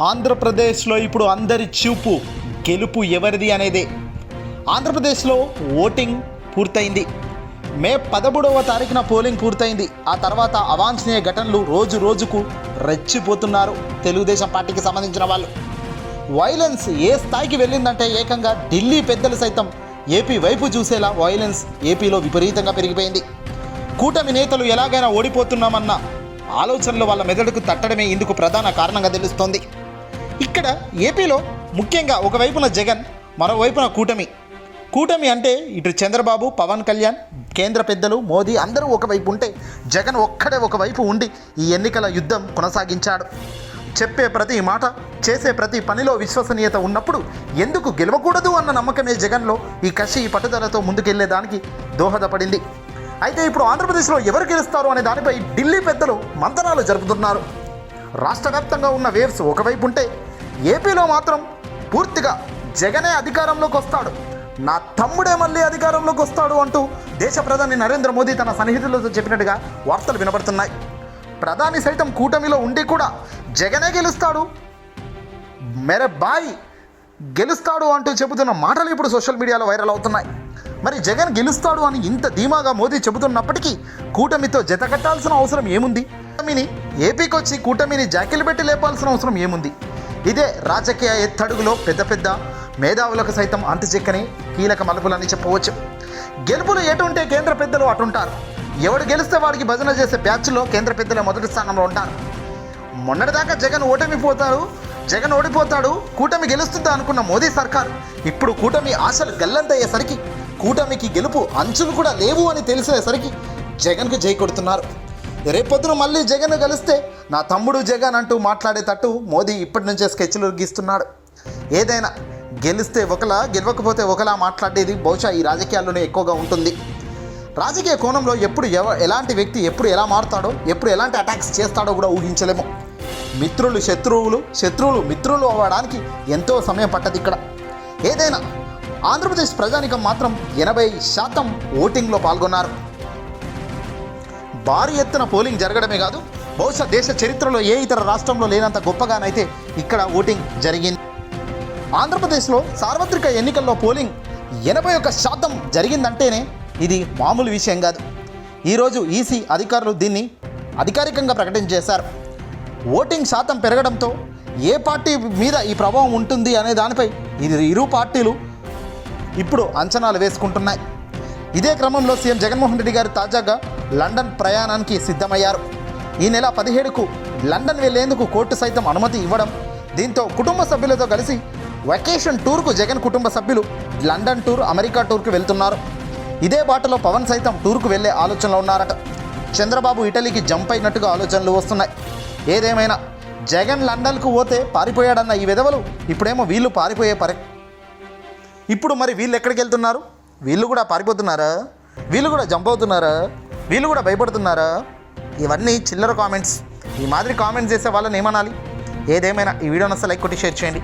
ఆంధ్రప్రదేశ్లో ఇప్పుడు అందరి చూపు గెలుపు ఎవరిది అనేదే? ఆంధ్రప్రదేశ్లో ఓటింగ్ పూర్తయింది. మే పదమూడవ తారీఖున పోలింగ్ పూర్తయింది. ఆ తర్వాత అవాంఛనీయ ఘటనలు రోజు రోజుకు రెచ్చిపోతున్నారు తెలుగుదేశం పార్టీకి సంబంధించిన వాళ్ళు. వైలెన్స్ ఏ స్థాయికి వెళ్ళిందంటే ఏకంగా ఢిల్లీ పెద్దలు సైతం ఏపీ వైపు చూసేలా వైలెన్స్ ఏపీలో విపరీతంగా పెరిగిపోయింది. కూటమి నేతలు ఎలాగైనా ఓడిపోతున్నామన్న ఆలోచనలు వాళ్ళ మెదడుకు తట్టడమే ఇందుకు ప్రధాన కారణంగా తెలుస్తోంది. ఇక్కడ ఏపీలో ముఖ్యంగా ఒకవైపున జగన్ మరోవైపున కూటమి. కూటమి అంటే ఇటు చంద్రబాబు పవన్ కళ్యాణ్ కేంద్ర పెద్దలు మోదీ అందరూ ఒకవైపు ఉంటే జగన్ ఒక్కడే ఒకవైపు ఉండి ఈ ఎన్నికల యుద్ధం కొనసాగించాడు. చెప్పే ప్రతి మాట చేసే ప్రతి పనిలో విశ్వసనీయత ఉన్నప్పుడు ఎందుకు గెలవకూడదు అన్న నమ్మకమే జగన్లో ఈ కసి ఈ పట్టుదలతో ముందుకెళ్ళేదానికి దోహదపడింది. అయితే ఇప్పుడు ఆంధ్రప్రదేశ్లో ఎవరు గెలుస్తారు అనే దానిపై ఢిల్లీ పెద్దలు మంతనాలు జరుపుతున్నారు. రాష్ట్ర వ్యాప్తంగా ఉన్న వేవ్స్ ఒకవైపు ఉంటే ఏపీలో మాత్రం పూర్తిగా జగనే అధికారంలోకి వస్తాడు. నా తమ్ముడే మళ్ళీ అధికారంలోకి వస్తాడు అంటూ దేశ ప్రధాని నరేంద్ర మోదీ తన సన్నిహితులతో చెప్పినట్టుగా వార్తలు వినబడుతున్నాయి. ప్రధాని సైతం కూటమిలో ఉండి కూడా జగనే గెలుస్తాడు. మెరే బాయ్ గెలుస్తాడు అంటూ చెబుతున్న మాటలు ఇప్పుడు సోషల్ మీడియాలో వైరల్ అవుతున్నాయి. మరి జగన్ గెలుస్తాడు అని ఇంత ధీమాగా మోదీ చెబుతున్నప్పటికీ కూటమితో జతకట్టాల్సిన అవసరం ఏముంది? కూటమిని ఏపీకి వచ్చి కూటమిని జాకిలు పెట్టి లేపాల్సిన అవసరం ఏముంది? ఇదే రాజకీయ ఎత్తడుగులో పెద్ద పెద్ద మేధావులకు సైతం అంతుచెక్కని కీలక మలుపులని చెప్పవచ్చు. గెలుపులు ఎటుంటే కేంద్ర పెద్దలు అటుంటారు ఎవడు గెలిస్తే వాడికి భజన చేసే బ్యాచ్లో కేంద్ర పెద్దలు మొదటి స్థానంలో ఉంటారు. మొన్నటిదాకా జగన్ ఓటమి పోతాడు జగన్ ఓడిపోతాడు కూటమి గెలుస్తుందా అనుకున్న మోదీ సర్కార్. ఇప్పుడు కూటమి ఆశలు గల్లంతయ్యేసరికి కూటమికి గెలుపు అంచులు కూడా లేవు అని తెలిసేసరికి జగన్కు జై కొడుతున్నారు. రేపొద్దున మళ్ళీ జగన్ గెలిస్తే నా తమ్ముడు జగన్ అంటూ మాట్లాడేటట్టు మోదీ ఇప్పటి నుంచే స్కెచ్లు గీస్తున్నాడు ఏదైనా గెలిస్తే ఒకలా గెలవకపోతే ఒకలా మాట్లాడేది బహుశా ఈ రాజకీయాల్లోనే ఎక్కువగా ఉంటుంది. రాజకీయ కోణంలో ఎప్పుడు ఎవ ఎలాంటి వ్యక్తి ఎప్పుడు ఎలా మారుతాడో ఎప్పుడు ఎలాంటి అటాక్స్ చేస్తాడో కూడా ఊహించలేము. మిత్రులు శత్రువులు శత్రువులు మిత్రులు అవ్వడానికి ఎంతో సమయం పట్టదు ఇక్కడ. ఏదైనా ఆంధ్రప్రదేశ్ ప్రజానికం మాత్రం ఎనభై శాతం ఓటింగ్లో పాల్గొన్నారు. భారీ ఎత్తున పోలింగ్ జరగడమే కాదు బహుశా దేశ చరిత్రలో ఏ ఇతర రాష్ట్రంలో లేనంత గొప్పగానైతే ఇక్కడ ఓటింగ్ జరిగింది. ఆంధ్రప్రదేశ్లో సార్వత్రిక ఎన్నికల్లో పోలింగ్ ఎనభై ఒక్క శాతం జరిగిందంటేనే ఇది మామూలు విషయం కాదు. ఈరోజు ఈసీ అధికారులు దీన్ని అధికారికంగా ప్రకటన చేశారు. ఓటింగ్ శాతం పెరగడంతో ఏ పార్టీ మీద ఈ ప్రభావం ఉంటుంది అనే దానిపై ఇది ఇరు పార్టీలు ఇప్పుడు అంచనాలు వేసుకుంటున్నాయి. ఇదే క్రమంలో సీఎం జగన్మోహన్ రెడ్డి గారు తాజాగా లండన్ ప్రయాణానికి సిద్ధమయ్యారు. ఈ నెల పదిహేడుకు లండన్ వెళ్ళేందుకు కోర్టు సైతం అనుమతి ఇవ్వడం దీంతో కుటుంబ సభ్యులతో కలిసి వెకేషన్ టూర్కు జగన్ కుటుంబ సభ్యులు లండన్ టూర్ అమెరికా టూర్కు వెళ్తున్నారు. ఇదే బాటలో పవన్ సైతం టూర్కు వెళ్ళే ఆలోచనలో ఉన్నారట. చంద్రబాబు ఇటలీకి జంప్ అయినట్టుగా ఆలోచనలు వస్తున్నాయి. ఏదేమైనా జగన్ లండన్కు పోతే పారిపోయాడన్న ఈ విధవలు ఇప్పుడేమో వీళ్ళు పారిపోయే పరి. ఇప్పుడు మరి వీళ్ళు ఎక్కడికి వెళ్తున్నారు వీళ్ళు కూడా పారిపోతున్నారా? వీళ్ళు కూడా జంప్ అవుతున్నారా? వీళ్ళు కూడా భయపడుతున్నారా? ఇవన్నీ చిల్లర కామెంట్స్ ఈ మాదిరి కామెంట్స్ చేసే వాళ్ళని ఏమనాలి? ఏదేమైనా ఈ వీడియోని అసలు లైక్ కొట్టి షేర్ చేయండి.